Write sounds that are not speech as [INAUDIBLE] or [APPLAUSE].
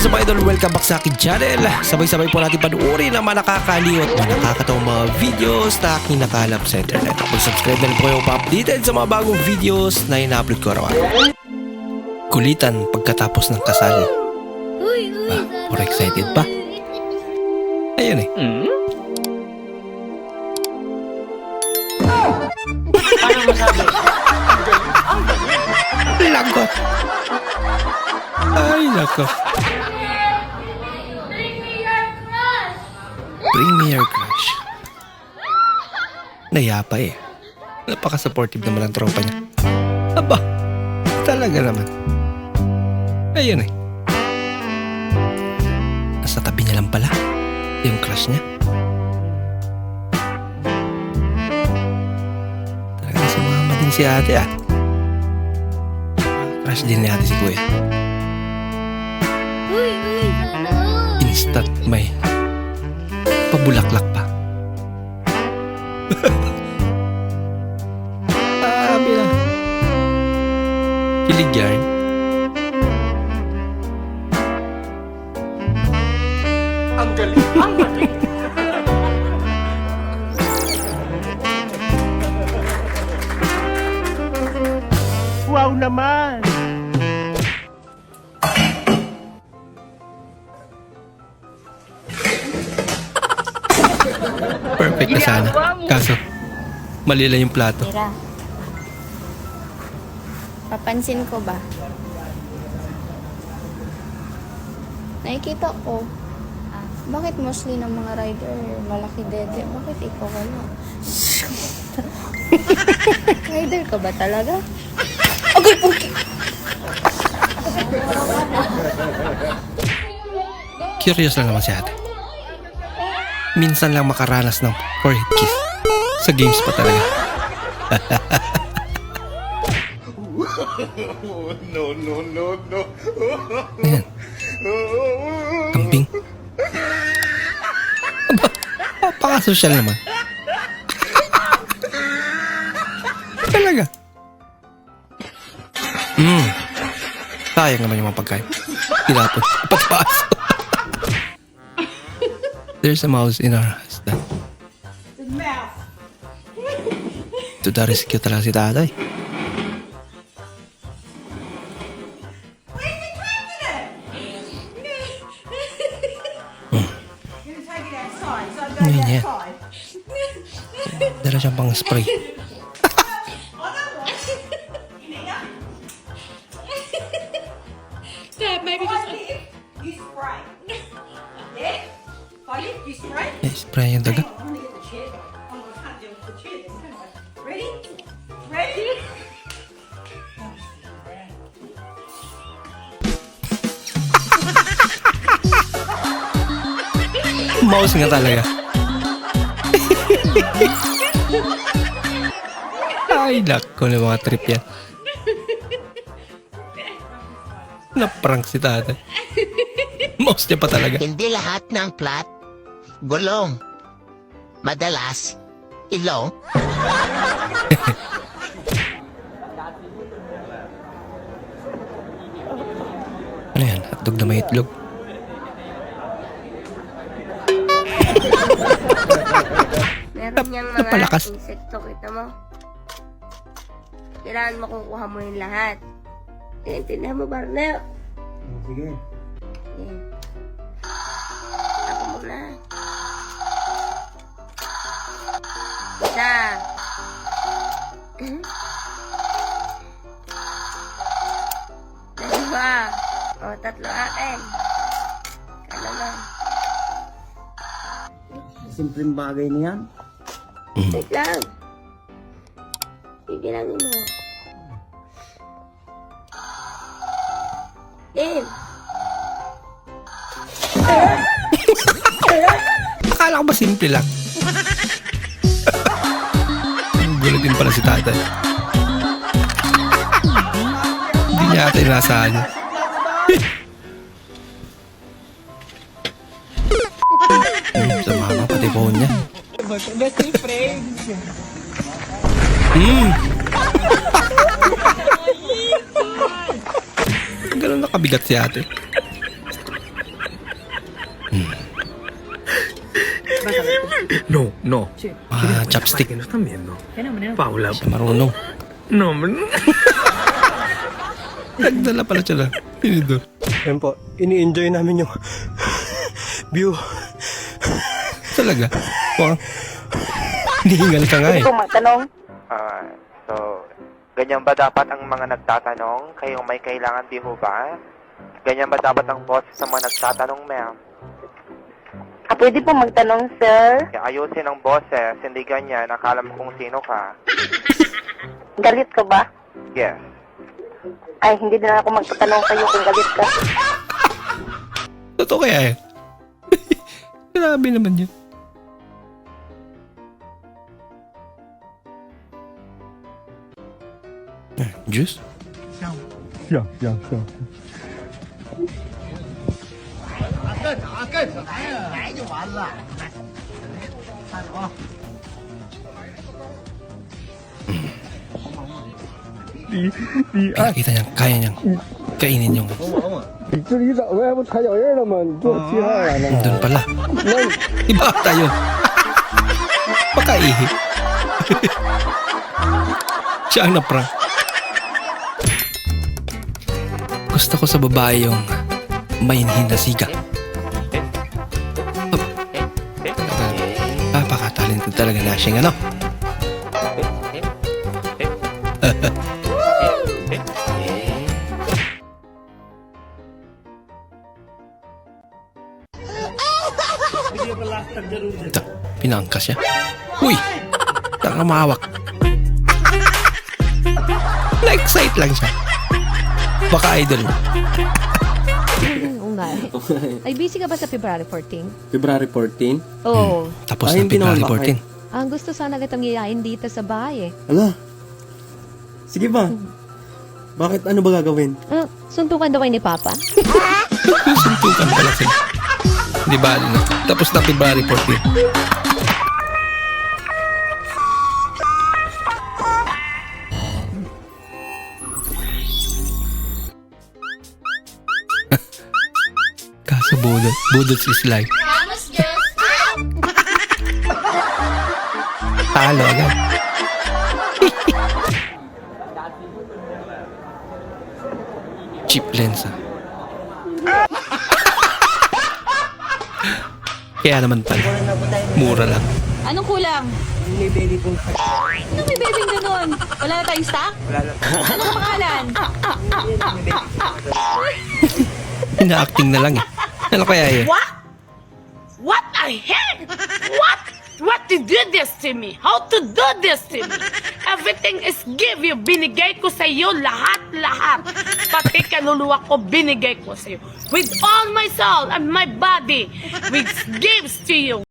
is up idol? Welcome back sa akin channel. Sabay-sabay po natin panuorin ang mga nakakaliw at mga nakakatawang mga videos na aking nakalap sa internet. Kung subscribe na rin po kayo pa-updated sa mga bagong videos na ina-upload ko araw-araw. Kulitan pagkatapos ng kasal. Ah, more excited pa. Ayun eh. Paano masabi? Lako. Ay, nako. Bring me your crush. Nayapa eh. Napaka-supportive naman ang tropa niya. Aba, talaga naman. Ayun eh. Nasa tabi niya lang pala. Yung crush niya. Talaga sumama din si ate ah. Crush din ni ate si kuya. Instant may pabulaklak pa. [LAUGHS] Sabi na. Kilig yarn. Ang galing. [LAUGHS] Ang galing. wow naman. Perfect na sana. Kaso, mali lang yung plato. Mira. Papansin ko ba? Nakikita ko. Bakit mostly ng mga rider malaki dede? Bakit ikaw wala? [LAUGHS] rider ka ba talaga? Okay, okay. Curious lang naman si ate. Minsan lang makaranas ng forehead kiss. Sa games pa talaga. no, no, no, no. Ayan. Kambing. Aba, napaka-social naman. Talaga. Hmm. Sayang naman yung mga pagkain. Tinapon. Pagpaas. There's a mouse in our house. To the rescue talaga si tatay. Ano yan? Dala siyang pang spray. [LAUGHS] Ready? Ready? Mouse nga talaga. Ay, nako na mga trip yan. Naprank si tatay. Mouse niya pa talaga. Hindi lahat ng plat gulong. Madalas, ilong. [LAUGHS] Ano yan? Hotdog na may itlog. Meron niyang mga napalakas. insekto, kita mo? Kailangan makukuha mo yung lahat. Intindihan mo, Barnel? Sige. Sige. Dalawa. O, tatlo akin. Kala lang. Simpleng bagay na yan. Wait lang. Sige lang mo. Din. Akala ko ba simple lang? Gulat din pala si tatay. Hindi niya ata inasahan niya. Hmm, sa mama, pati phone niya. Hmm. Ganun nakabigat si ate. No, no. Ah, chopstick. Que no están viendo. Paula. Siya marunong. No, hombre. Nagdala [LAUGHS] pala siya lang. Pinidor. Yan po, ini-enjoy namin yung view. Talaga. Wow. Hinihingal ka nga eh. magtanong. Ah, so, ganyan ba dapat ang mga nagtatanong? Kayong may kailangan di ho ba? Ganyan ba dapat ang boss sa mga nagtatanong, ma'am? Ah, pwede po magtanong, sir. Ayusin ang boses, hindi ganyan. Akala mo kung sino ka. [LAUGHS] Galit ka ba? Yes. Ay, hindi na ako magtatanong kayo kung galit ka. [LAUGHS] Totoo kaya eh. [LAUGHS] Grabe naman yun. Ah, Juice? Yeah, yeah, yeah. Pinakita niya, kaya niyang kainin yung... 这里早外不踩脚印了吗？你做七号来了。 Doon pala. Iba ata yun. [LAUGHS] Pakaihi. [LAUGHS] Siya ang naprank. Gusto ko sa babae yung mainhin na Pakatalented talaga na siyang ano. Ito, pinangkas siya. Uy! Taka mahawak. Na-excite lang siya. Baka idol nga. [LAUGHS] Ay, busy ka ba sa February 14? February 14? Oo. Tapos Ay, na hindi February bakit? 14. Ang gusto sana kitang iyain dito sa bahay eh. Ala. Sige ba? Bakit ano ba gagawin? Uh, suntukan daw kayo ni Papa? [LAUGHS] Suntukan pala sila. Di ba? Ano? Tapos na February 14. Budot. Budot is life. Talo agad. Cheap lens ah. Kaya naman pala. Mura lang. Anong kulang? May baby pong Ano may baby ganun? Wala na tayong stock? Wala na. Anong pangalan? Ina-acting na lang eh. [LAUGHS] Ano kaya yun? What the heck? What? What to do this to me? How to do this to me? Everything is give you. Binigay ko sa iyo lahat-lahat. Pati kaluluwa ko binigay ko sa iyo. With all my soul and my body, which gives to you.